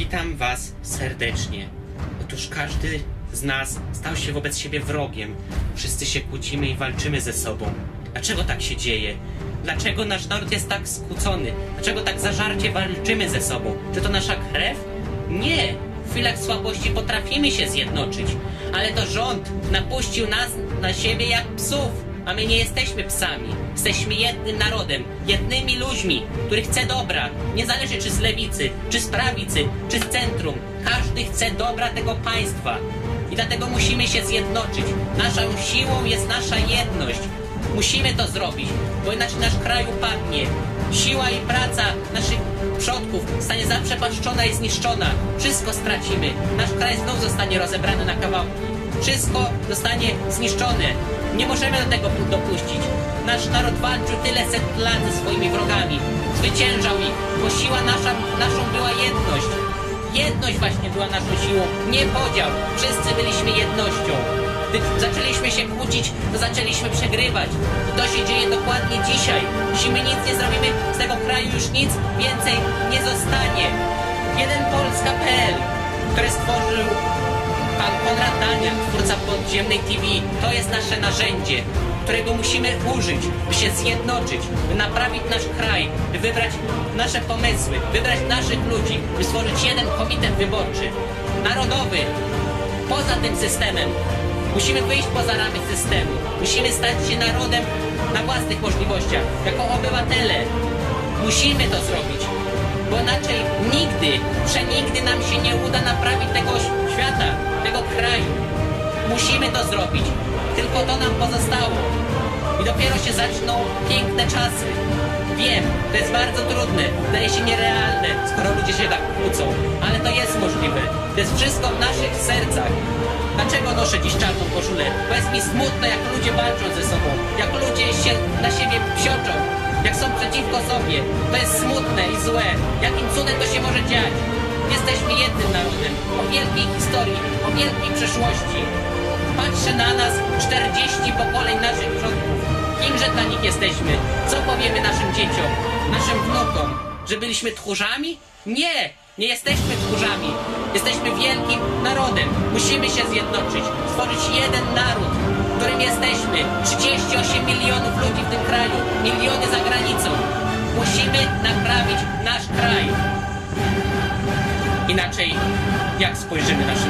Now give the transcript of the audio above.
Witam Was serdecznie. Otóż każdy z nas stał się wobec siebie wrogiem. Wszyscy się kłócimy i walczymy ze sobą. Dlaczego tak się dzieje? Dlaczego nasz naród jest tak skłócony? Dlaczego tak zażarcie walczymy ze sobą? Czy to nasza krew? Nie! W chwilach słabości potrafimy się zjednoczyć, ale to rząd napuścił nas na siebie jak psów. A my nie jesteśmy psami. Jesteśmy jednym narodem, jednymi ludźmi, który chce dobra. Nie zależy czy z lewicy, czy z prawicy, czy z centrum. Każdy chce dobra tego państwa. I dlatego musimy się zjednoczyć. Naszą siłą jest nasza jedność. Musimy to zrobić, bo inaczej nasz kraj upadnie. Siła i praca naszych przodków stanie zaprzepaszczona i zniszczona. Wszystko stracimy. Nasz kraj znów zostanie rozebrany na kawałki. Wszystko zostanie zniszczone. Nie możemy do tego dopuścić. Nasz naród walczył tyle set lat ze swoimi wrogami. Zwyciężał ich, bo siła nasza, naszą była jedność. Jedność właśnie była naszą siłą, nie podział. Wszyscy byliśmy jednością. Gdy zaczęliśmy się kłócić, to zaczęliśmy przegrywać. I to się dzieje dokładnie dzisiaj. Jeśli my nic nie zrobimy z tego kraju, już nic więcej nie zostanie. Jeden Polska.pl, który stworzył Pan Konrad Daniel, twórca podziemnej TV, to jest nasze narzędzie, którego musimy użyć, by się zjednoczyć, by naprawić nasz kraj, by wybrać nasze pomysły, wybrać naszych ludzi, by stworzyć jeden komitet wyborczy, narodowy, poza tym systemem. Musimy wyjść poza ramy systemu. Musimy stać się narodem na własnych możliwościach, jako obywatele. Musimy to zrobić, bo inaczej nigdy, przenigdy nam się nie uda naprawić tego świata, tego kraju. Musimy to zrobić. Tylko to nam pozostało. I dopiero się zaczną piękne czasy. Wiem, to jest bardzo trudne, wydaje się nierealne, skoro ludzie się tak kłócą, ale to jest możliwe. To jest wszystko w naszych sercach. Dlaczego noszę dziś czarną koszulę? Bo jest mi smutno, jak ludzie walczą ze sobą, jak ludzie się na siebie psioczą, jak są przeciwko sobie. To jest smutne i złe. Jakim cudem to się może dziać? Jesteśmy jednym narodem, o wielkiej historii, o wielkiej przyszłości. Patrzy na nas 40 pokoleń naszych przodków. Kimże dla nich jesteśmy? Co powiemy naszym dzieciom, naszym wnukom? Że byliśmy tchórzami? Nie! Nie jesteśmy tchórzami. Jesteśmy wielkim narodem. Musimy się zjednoczyć, stworzyć jeden naród, którym jesteśmy. 38 milionów ludzi w tym kraju, miliony za granicą. Musimy naprawić nasz kraj. Inaczej, jak spojrzymy naszym?